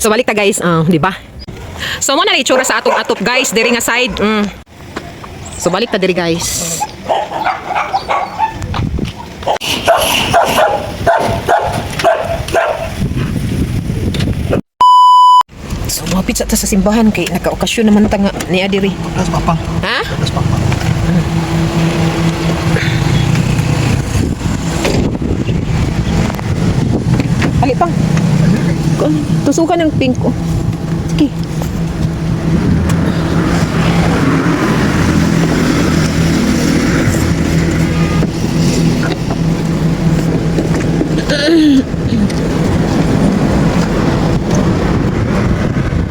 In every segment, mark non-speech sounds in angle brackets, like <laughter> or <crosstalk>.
So balik ta guys, ah, di ba? So mo na itsura sa atong atop guys, diri nga side. Mm. So balik ta diri guys. So mapit sa ta sa simbahan kay naka-okasyon naman ta nga ni adiri. Papang. Ha? Papang. Ali pang. Tusukan ng pink ko. Sige.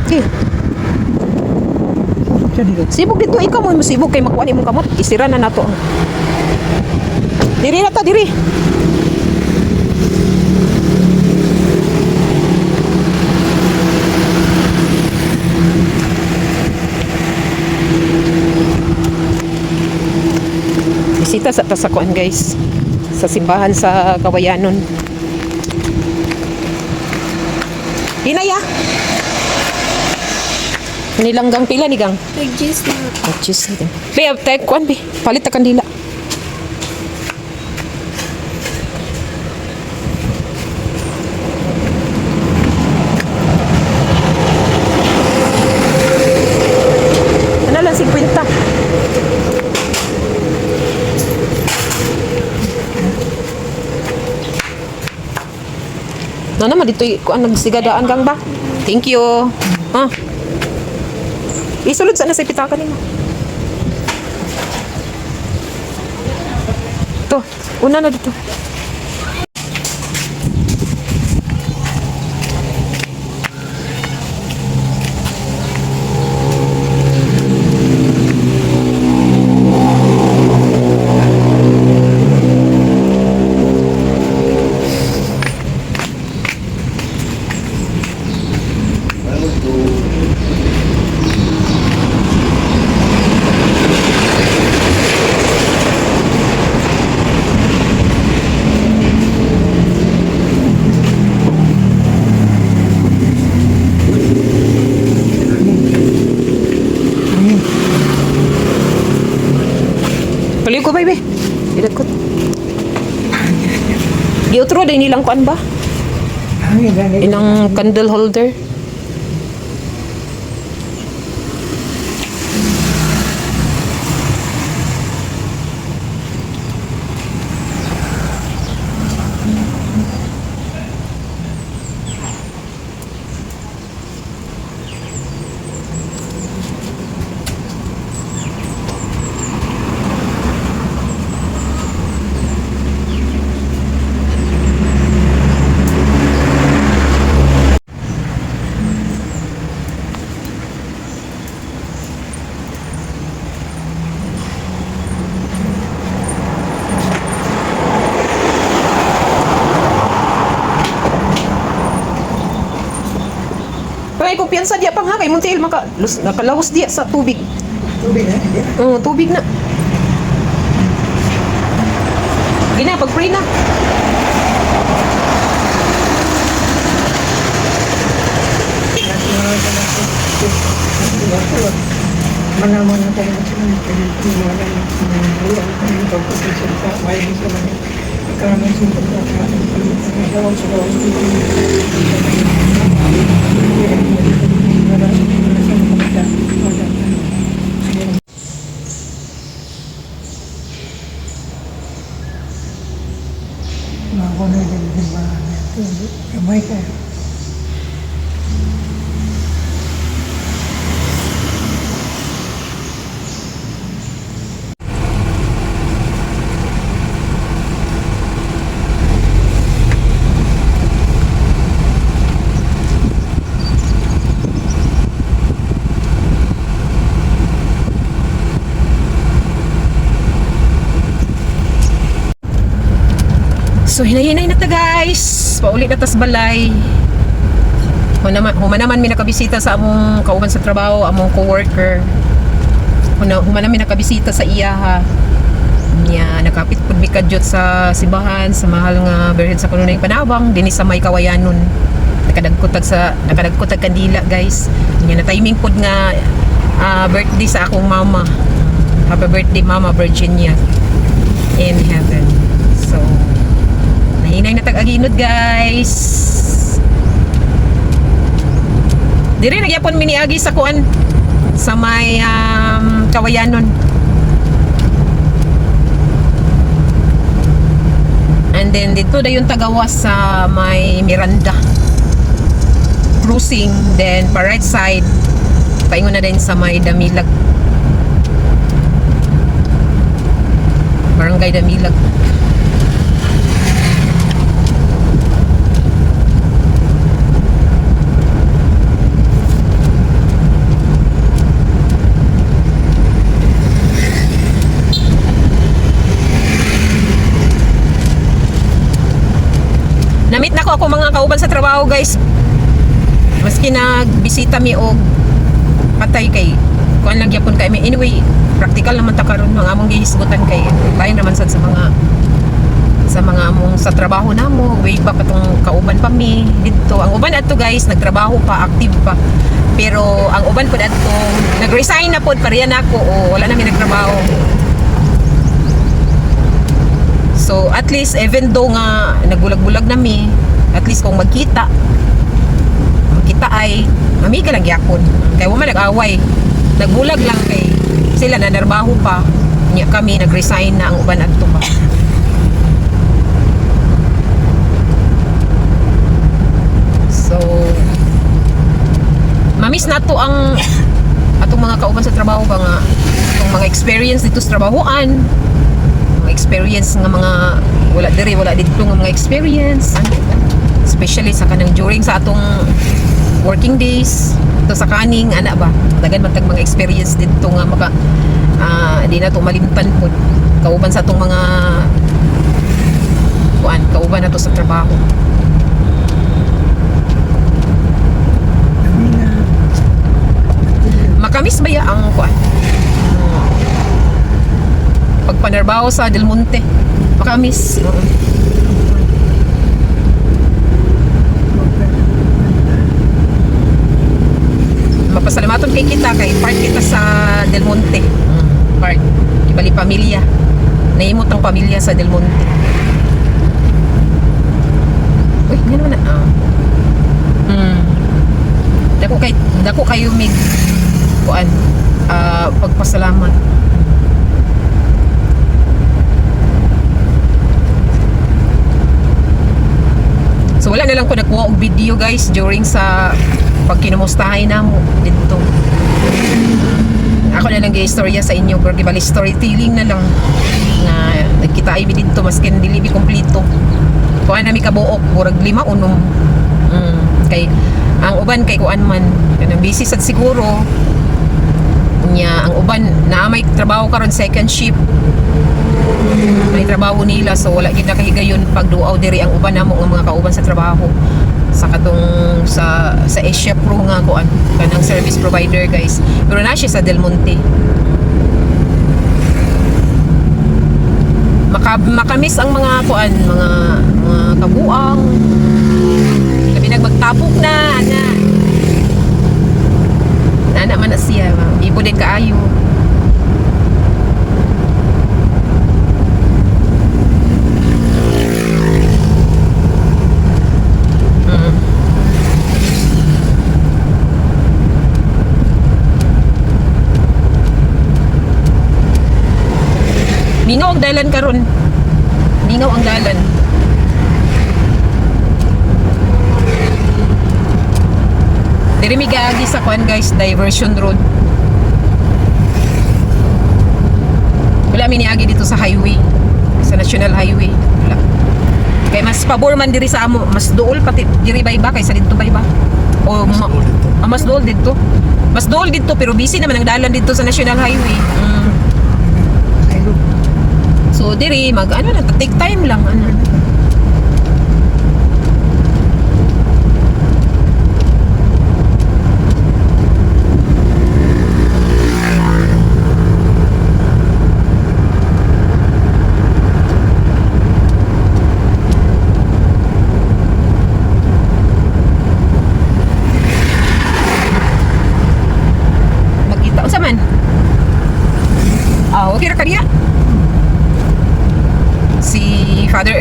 Sige. Sibog dito ikaw mo masibog kay makuha ni mong kamot. Isira na nato. Diri na ta diri. Bisita sa tasakuan guys. Sa simbahan sa Kawayanon. Hinaya. Nilanggang pila ni gang. Nag-gist na. Oh, cheese nito. Be, tek kuan be. Palit ta kandila. Ano lang 50. No naman dito kuan nagsigadaan gang ba? Thank you. Ah. Isulod sana sa pitaka nimo. To, una na dito. Paliw ko, baby. Ilat ko. Giutro din nilang kuan ba? Inang candle holder. Kaya kumpiyansa diya pang ha, kay Montiel maka lus, diya sa tubig. Tubig eh. Oo, tubig na. Gina, pag-pray na. Manaman na tayo sa mga pinagtiwala ng mga buwan ng pagpapasalita. May isa lang ikanan sa pagkakaroon ng pagkakaroon sa gawas dito. Mga na din din ba Kamay kayo. So hinahinay na ta guys. Paulit na tas balay. Human human naman may nakabisita sa among kauban sa trabaho, among coworker. Human human naman nakabisita sa iya ha. Nya nakapit pud mi kadyot sa simbahan sa mahal nga Birhen sa Kanunay Panabang dinhi sa May Kawayanon. nakadagkutag sa nakadagkutag kandila guys nga na timing pod nga ah, birthday sa akong mama happy birthday mama Virginia in heaven so nahinay na tag-aginod guys Diri nagyapon mi niagi sa kuan sa may um, kawayanon. And then dito na yung tagawas sa may Miranda. Cruising, then pa right side, paingon na din sa may Damilag. Barangay Damilag. Namit na ko ako mga kauban sa trabaho guys. Maski nagbisita mi og patay kay kuan lang gyapon kay mi. Anyway, practical naman ta karon. Mga among gihisgutan kay bayan naman sad sa mga sa mga among sa trabaho namo. Way back atong kauban pa mi? Dito. Ang uban adto guys nagtrabaho pa active pa. Pero ang uban pud adto nagresign na pod pareha na ako o wala na mi nagtrabaho So at least even though nga nagbulag-bulag nami, at least kung magkita, magkita ay mamiga lang gyapon. Kaya wala nag-away. Nagbulag lang kay sila na narbaho pa. Nya kami nag-resign na ang uban adto pa. So Mamis na to ang atong mga kauban sa trabaho ba nga atong mga experience dito sa trabahoan experience nga mga wala diri wala dito nga mga experience. Especially sa kanang during sa atong working days to sa kaning ana ba? Dagan man mga experience dito nga maka ah, di na to malimtan pod kauban sa atong mga kuan kauban na to sa trabaho. Makamis ba ya ang kuan pagpanarbaho sa Del Monte makamis Oo. mapasalamaton kay kita kay part kita sa Del Monte part ibali pamilya naimot ang pamilya sa Del Monte uy nga naman na ah. hmm. dako kay dako kayo mig kuan ah, pagpasalamat So wala na lang ko nakuha og video guys during sa pagkinumustahay na mo dito. Ako na lang gay istorya sa inyo pero bali storytelling na lang nga nagkita ay dito maskin dili mi kompleto. Kuan na mi kabuok murag lima unom. Mm, kay ang uban kay kuan man kanang busy sad siguro nya ang uban na may trabaho karon second shift may trabaho nila so wala gid nakahigayon pag duaw diri ang uban namo nga mga kauban sa trabaho. Sa katong sa sa Asia Pro nga kuan kanang service provider guys. Pero na siya sa Del Monte. Maka, makamis ang mga kuan mga mga kabuang. Labi nagmagtapok na ana. Ana man na siya ibo din kaayo Mm. Mingaw ang dalan karon. Mingaw ang dalan. Diri mi gaagi sa kwan guys, diversion road. Wala mi niagi dito sa highway, sa national highway. Wala. Kay mas pabor man diri sa amo, mas duol pati diri bay ba kaysa dito bay ba? O ma- ah, mas duol dito. Mas duol dito pero busy naman ang dalan dito sa national highway. Mm. So diri mag ano na take time lang ano.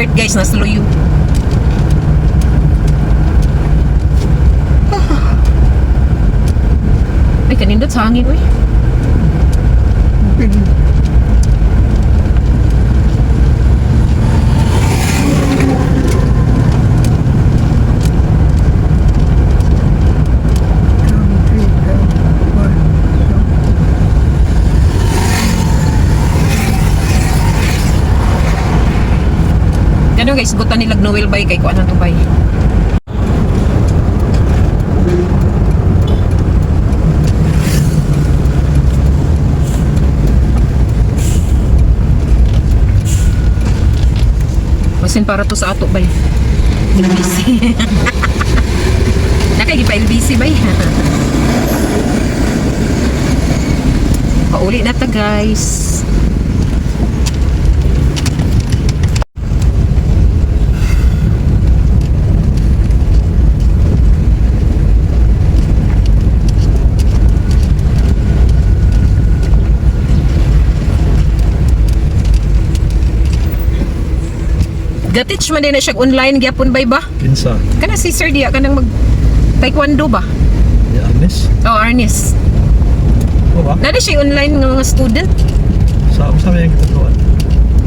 Guys, nasa luyo. <sighs> Ay, kanindot sa hangin, uy. Pwede. Guys, gutan nilag Noel bay kay kuan to bay. Masin para to sa ato bay. LBC. <laughs> Nakay pa LBC bay. <laughs> Pauli na ta guys. Gatich man din na siya online gyapon bay ba? Kinsa? Kana si Sir Dia kanang mag taekwondo ba? Ya, Anis? Oh, Arnis. O ba? Nada siya online nga mga student. Sa sa may kitutuan.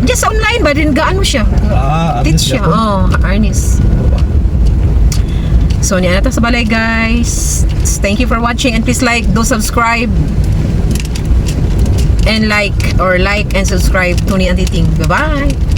Just online ba din gaano siya? Ah, Teach siya. Oh, Arnis. O ba? So, niya na sa balay guys. Thank you for watching and please like, do subscribe. And like or like and subscribe to ni Antiting. Bye-bye.